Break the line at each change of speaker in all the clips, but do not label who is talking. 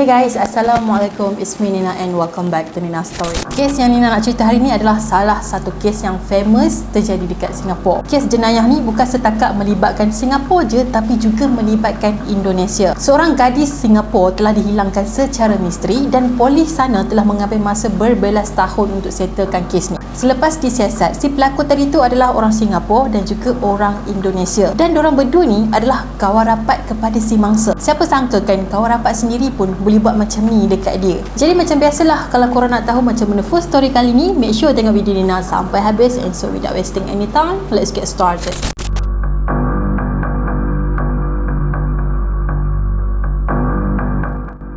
Hey guys, Assalamualaikum. It's me Nina and welcome back to Nina Story. Kes yang Nina nak cerita hari ni adalah salah satu kes yang famous terjadi dekat Singapura. Kes jenayah ni bukan setakat melibatkan Singapura je tapi juga melibatkan Indonesia. Seorang gadis Singapura telah dihilangkan secara misteri dan polis sana telah mengambil masa berbelas tahun untuk settlekan kes ni. Selepas disiasat, si pelakon tadi tu adalah orang Singapura dan juga orang Indonesia. Dan diorang berdua ni adalah kawan rapat kepada si mangsa. Siapa sangka kan kawan rapat sendiri pun boleh buat macam ni dekat dia. Jadi macam biasalah kalau korang nak tahu macam mana full story kali ni, make sure tengok video ni nak sampai habis and so without wasting any time, let's get started.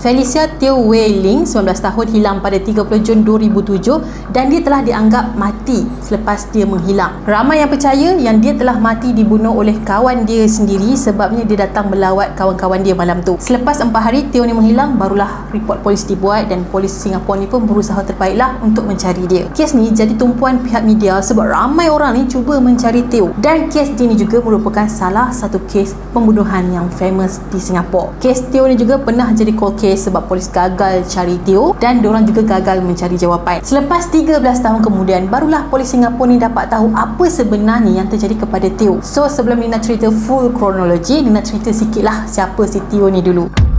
Felicia Teo Wei Ling, 19 tahun hilang pada 30 Jun 2007 dan dia telah dianggap mati selepas dia menghilang. Ramai yang percaya yang dia telah mati dibunuh oleh kawan dia sendiri sebabnya dia datang melawat kawan-kawan dia malam tu. Selepas 4 hari Teo ni menghilang, barulah report polis dibuat dan polis Singapura ni pun berusaha terbaiklah untuk mencari dia. Kes ni jadi tumpuan pihak media sebab ramai orang ni cuba mencari Teo dan kes dia ni juga merupakan salah satu kes pembunuhan yang famous di Singapura. Kes Teo ni juga pernah jadi cold case kes sebab polis gagal cari Teo dan diorang juga gagal mencari jawapan. Selepas 13 tahun kemudian, barulah polis Singapura ni dapat tahu apa sebenarnya yang terjadi kepada Teo. So, sebelum Nina cerita full kronologi, Nina cerita sikit lah siapa si Teo ni dulu.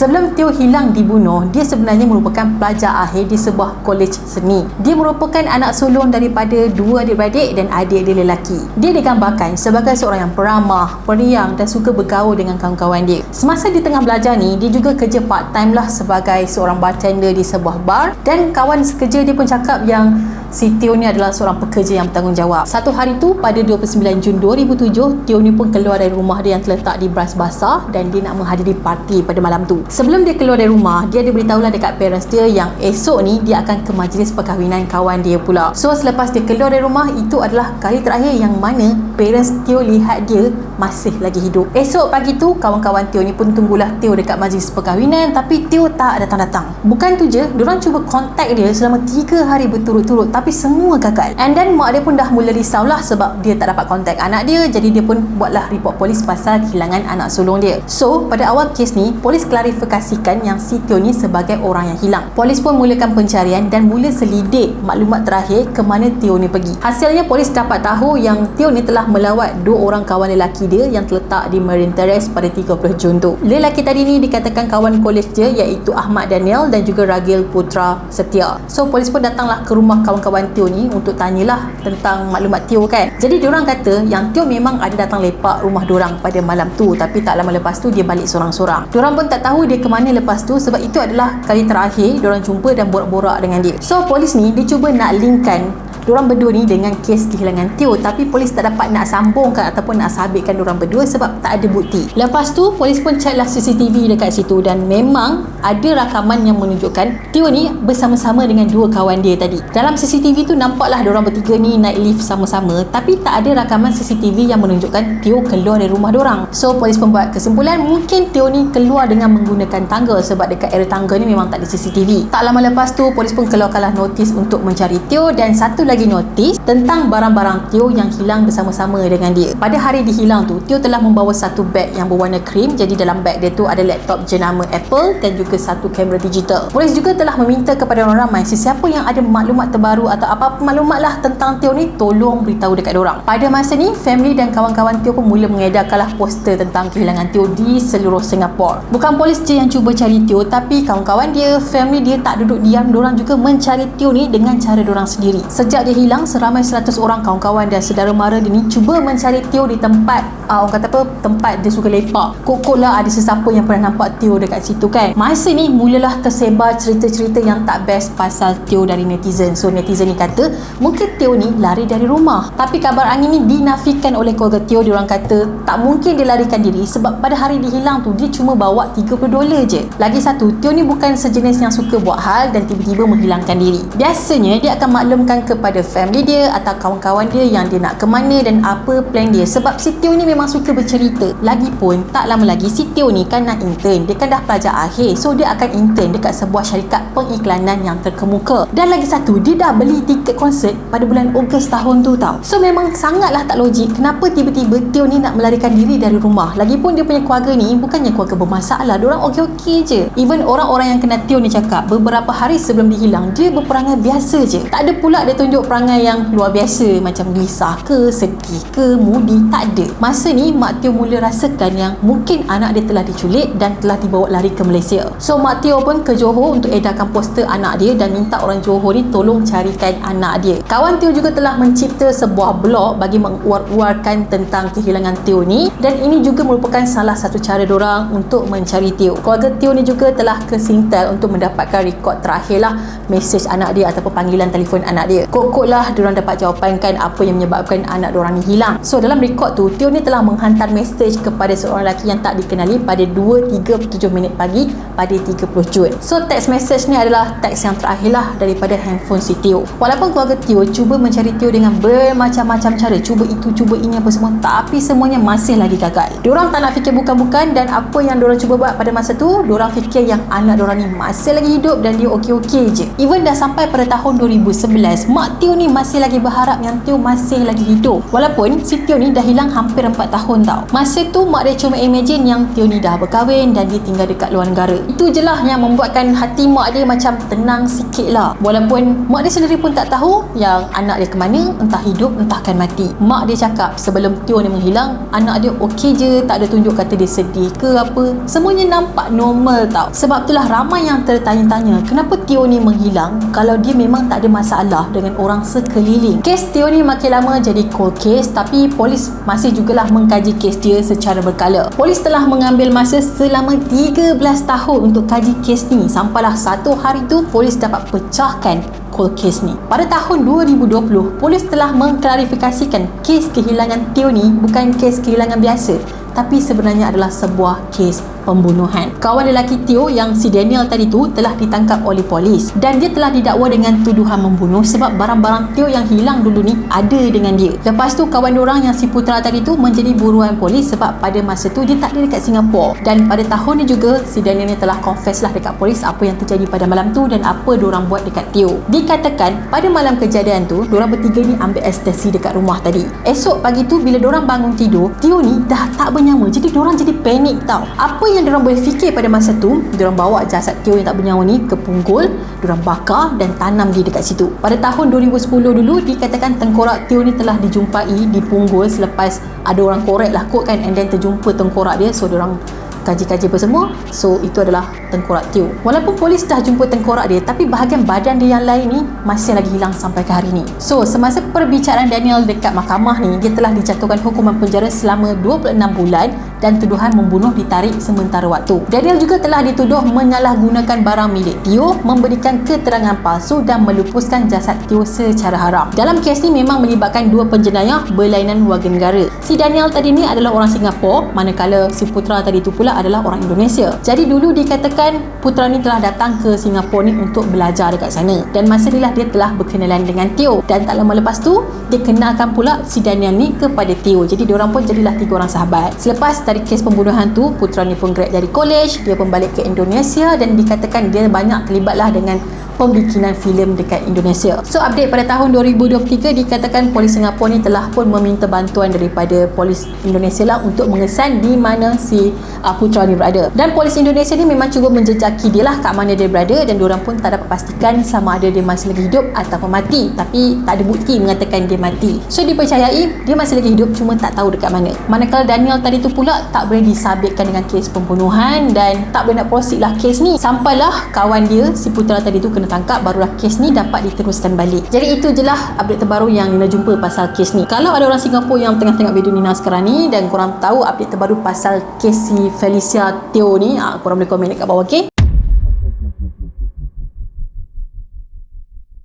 Sebelum Teo hilang dibunuh, dia sebenarnya merupakan pelajar akhir di sebuah kolej seni. Dia merupakan anak sulung daripada dua adik-beradik dan adik dia lelaki. Dia digambarkan sebagai seorang yang peramah, periang dan suka bergaul dengan kawan-kawan dia. Semasa dia tengah belajar ni, dia juga kerja part-time lah sebagai seorang bartender di sebuah bar dan kawan sekerja dia pun cakap yang si Teo ni adalah seorang pekerja yang bertanggungjawab. Satu hari tu pada 29 Jun 2007, Teo ni pun keluar dari rumah dia yang terletak di Bras Basah dan dia nak menghadiri parti pada malam tu. Sebelum dia keluar dari rumah, dia ada beritahulah dekat parents dia yang esok ni dia akan ke majlis perkahwinan kawan dia pula. So selepas dia keluar dari rumah, itu adalah kali terakhir yang mana parents Teo lihat dia masih lagi hidup. Esok pagi tu, kawan-kawan Teo ni pun tunggulah Teo dekat majlis perkahwinan tapi Teo tak datang-datang. Bukan tu je, diorang cuba kontak dia selama 3 hari berturut-turut tapi semua gagal and then mak dia pun dah mula risau lah sebab dia tak dapat kontak anak dia jadi dia pun buatlah report polis pasal kehilangan anak sulung dia so pada awal kes ni polis klarifikasikan yang si Teo ni sebagai orang yang hilang polis pun mulakan pencarian dan mula selidik maklumat terakhir ke mana Teo ni pergi hasilnya polis dapat tahu yang Teo ni telah melawat dua orang kawan lelaki dia yang terletak di Marine Terrace pada 30 Jun tu lelaki tadi ni dikatakan kawan kolej dia iaitu Ahmad Daniel dan juga Ragil Putra Setia so polis pun datanglah ke rumah kawan-kawan kawan Teo ni untuk tanyalah tentang maklumat Teo kan. Jadi diorang kata yang Teo memang ada datang lepak rumah diorang pada malam tu tapi tak lama lepas tu dia balik sorang-sorang. Diorang pun tak tahu dia ke mana lepas tu sebab itu adalah kali terakhir diorang jumpa dan borak-borak dengan dia. So polis ni dia cuba nak linkkan diorang berdua ni dengan kes kehilangan Teo tapi polis tak dapat nak sambungkan ataupun nak sabitkan diorang berdua sebab tak ada bukti. Lepas tu polis pun check lah CCTV dekat situ dan memang ada rakaman yang menunjukkan Teo ni bersama-sama dengan dua kawan dia tadi. Dalam CCTV tu nampaklah diorang bertiga ni naik lift sama-sama tapi tak ada rakaman CCTV yang menunjukkan Teo keluar dari rumah diorang. So polis pun buat kesimpulan mungkin Teo ni keluar dengan menggunakan tangga sebab dekat area tangga ni memang tak ada CCTV tak lama lepas tu polis pun keluarkanlah notis untuk mencari Teo dan satu lagi notis tentang barang-barang Teo yang hilang bersama-sama dengan dia. Pada hari dihilang tu, Teo telah membawa satu beg yang berwarna krim. Jadi dalam beg dia tu ada laptop jenama Apple dan juga satu kamera digital. Polis juga telah meminta kepada orang ramai sesiapa yang ada maklumat terbaru atau apa-apa maklumat lah tentang Teo ni tolong beritahu dekat orang. Pada masa ni, family dan kawan-kawan Teo pun mula mengedarkanlah poster tentang kehilangan Teo di seluruh Singapura. Bukan polis je yang cuba cari Teo tapi kawan-kawan dia, family dia tak duduk diam. Diorang juga mencari Teo ni dengan cara diorang sendiri. Sejak Dia hilang, seramai 100 orang kawan-kawan dan saudara mara dia ni cuba mencari Teo di tempat uh, orang kata apa, tempat dia suka lepak. Kokok lah ada sesiapa yang pernah nampak Teo dekat situ kan. Masa ni mulalah tersebar cerita-cerita yang tak best pasal Teo dari netizen. So netizen ni kata, mungkin Teo ni lari dari rumah. Tapi kabar angin ni dinafikan oleh keluarga Teo. Diorang kata, tak mungkin dia larikan diri sebab pada hari dia hilang tu, dia cuma bawa 30 dolar je. Lagi satu, Teo ni bukan sejenis yang suka buat hal dan tiba-tiba menghilangkan diri. Biasanya, dia akan maklumkan kepada family dia atau kawan-kawan dia yang dia nak ke mana dan apa plan dia sebab si Teo ni memang memang suka bercerita. Lagipun tak lama lagi si Teo ni kan nak intern. Dia kan dah pelajar akhir. So dia akan intern dekat sebuah syarikat pengiklanan yang terkemuka. Dan lagi satu, dia dah beli tiket konsert pada bulan Ogos tahun tu tau. So memang sangatlah tak logik kenapa tiba-tiba Teo ni nak melarikan diri dari rumah. Lagipun dia punya keluarga ni bukannya keluarga bermasalah. Diorang okey-okey je. Even orang-orang yang kena Teo ni cakap beberapa hari sebelum dia hilang, dia berperangai biasa je. Tak ada pula dia tunjuk perangai yang luar biasa macam gelisah ke, sedih ke, moody. Tak ada. Masa ni Mak Teo mula rasakan yang mungkin anak dia telah diculik dan telah dibawa lari ke Malaysia. So Mak Teo pun ke Johor untuk edarkan poster anak dia dan minta orang Johor ni tolong carikan anak dia. Kawan Teo juga telah mencipta sebuah blog bagi menguar-uarkan tentang kehilangan Teo ni dan ini juga merupakan salah satu cara orang untuk mencari Teo. Keluarga Teo ni juga telah ke Singtel untuk mendapatkan rekod terakhir lah mesej anak dia ataupun panggilan telefon anak dia. Kok-kok lah diorang dapat jawapan kan apa yang menyebabkan anak diorang ni hilang. So dalam rekod tu Teo ni telah menghantar mesej kepada seorang lelaki yang tak dikenali pada 2.37 minit pagi pada 30 Jun. So teks mesej ni adalah teks yang terakhir lah daripada handphone si Teo. Walaupun keluarga Teo cuba mencari Teo dengan bermacam-macam cara, cuba itu, cuba ini apa semua, tapi semuanya masih lagi gagal. Diorang tak nak fikir bukan-bukan dan apa yang diorang cuba buat pada masa tu, diorang fikir yang anak diorang ni masih lagi hidup dan dia okey-okey je. Even dah sampai pada tahun 2011, Mak Teo ni masih lagi berharap yang Teo masih lagi hidup. Walaupun si Teo ni dah hilang hampir 4 tahun tau. Masa tu mak dia cuma imagine yang Teo ni dah berkahwin dan dia tinggal dekat luar negara. Itu je lah yang membuatkan hati mak dia macam tenang sikit lah. Walaupun mak dia sendiri pun tak tahu yang anak dia ke mana, entah hidup, entah akan mati. Mak dia cakap sebelum Teo ni menghilang, anak dia okey je, tak ada tunjuk kata dia sedih ke apa. Semuanya nampak normal tau. Sebab itulah ramai yang tertanya-tanya, kenapa Teo ni menghilang kalau dia memang tak ada masalah dengan orang sekeliling. Kes Teo ni makin lama jadi cold case tapi polis masih jugalah mengkaji kes dia secara berkala. Polis telah mengambil masa selama 13 tahun untuk kaji kes ni. Sampailah satu hari tu polis dapat pecahkan cold case ni. Pada tahun 2020, polis telah mengklarifikasikan kes kehilangan Teo ni bukan kes kehilangan biasa tapi sebenarnya adalah sebuah kes pembunuhan. Kawan lelaki Teo yang si Daniel tadi tu telah ditangkap oleh polis dan dia telah didakwa dengan tuduhan membunuh sebab barang-barang Teo yang hilang dulu ni ada dengan dia. Lepas tu kawan orang yang si Putra tadi tu menjadi buruan polis sebab pada masa tu dia tak ada dekat Singapura dan pada tahun ni juga si Daniel ni telah confess lah dekat polis apa yang terjadi pada malam tu dan apa orang buat dekat Teo. Dikatakan pada malam kejadian tu orang bertiga ni ambil ekstasi dekat rumah tadi. Esok pagi tu bila orang bangun tidur, Teo ni dah tak bernyawa. Jadi orang jadi panik tau. Apa yang diorang boleh fikir pada masa tu diorang bawa jasad Teo yang tak bernyawa ni ke punggul diorang bakar dan tanam dia dekat situ. Pada tahun 2010 dulu dikatakan tengkorak Teo ni telah dijumpai di punggul selepas ada orang korek lah kot kan and then terjumpa tengkorak dia. So diorang kaji-kaji apa semua. So itu adalah tengkorak Teo. Walaupun polis dah jumpa tengkorak dia tapi bahagian badan dia yang lain ni masih lagi hilang sampai ke hari ni. So semasa perbicaraan Daniel dekat mahkamah ni dia telah dijatuhkan hukuman penjara selama 26 bulan dan tuduhan membunuh ditarik sementara waktu. Daniel juga telah dituduh menyalahgunakan barang milik Tio, memberikan keterangan palsu dan melupuskan jasad Tio secara haram. Dalam kes ni memang melibatkan dua penjenayah berlainan warga negara. Si Daniel tadi ni adalah orang Singapura, manakala si Putra tadi tu pula adalah orang Indonesia. Jadi dulu dikatakan Putra ni telah datang ke Singapura ni untuk belajar dekat sana. Dan masa inilah dia telah berkenalan dengan Tio. Dan tak lama lepas tu, dia kenalkan pula si Daniel ni kepada Tio. Jadi diorang pun jadilah tiga orang sahabat. Selepas dari kes pembunuhan tu Putra ni pun grad dari college dia pun balik ke Indonesia dan dikatakan dia banyak terlibatlah dengan pembikinan filem dekat Indonesia. So update pada tahun 2023 dikatakan polis Singapura ni telah pun meminta bantuan daripada polis Indonesia lah untuk mengesan di mana si uh, Putra ni berada. Dan polis Indonesia ni memang cuba menjejaki dia lah kat mana dia berada dan diorang pun tak dapat pastikan sama ada dia masih lagi hidup ataupun mati. Tapi tak ada bukti mengatakan dia mati. So dipercayai dia masih lagi hidup cuma tak tahu dekat mana. Manakala Daniel tadi tu pula tak boleh disabitkan dengan kes pembunuhan dan tak boleh nak proceed lah kes ni. Sampailah kawan dia si Putra tadi tu kena tangkap barulah kes ni dapat diteruskan balik. Jadi itu je lah update terbaru yang Nina jumpa pasal kes ni. Kalau ada orang Singapura yang tengah tengok video Nina sekarang ni dan korang tahu update terbaru pasal kes si Felicia Teo ni, ah, korang boleh komen dekat bawah, okay?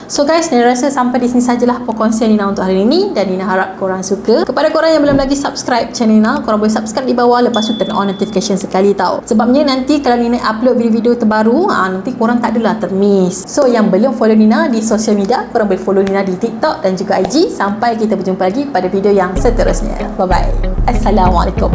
So guys, Nina rasa sampai di sini sajalah perkongsian Nina untuk hari ini dan Nina harap korang suka. Kepada korang yang belum lagi subscribe channel Nina, korang boleh subscribe di bawah lepas tu turn on notification sekali tau. Sebabnya nanti kalau Nina upload video-video terbaru, ha, nanti korang tak adalah termiss. So yang belum follow Nina di social media, korang boleh follow Nina di TikTok dan juga IG. Sampai kita berjumpa lagi pada video yang seterusnya. Bye-bye. Assalamualaikum.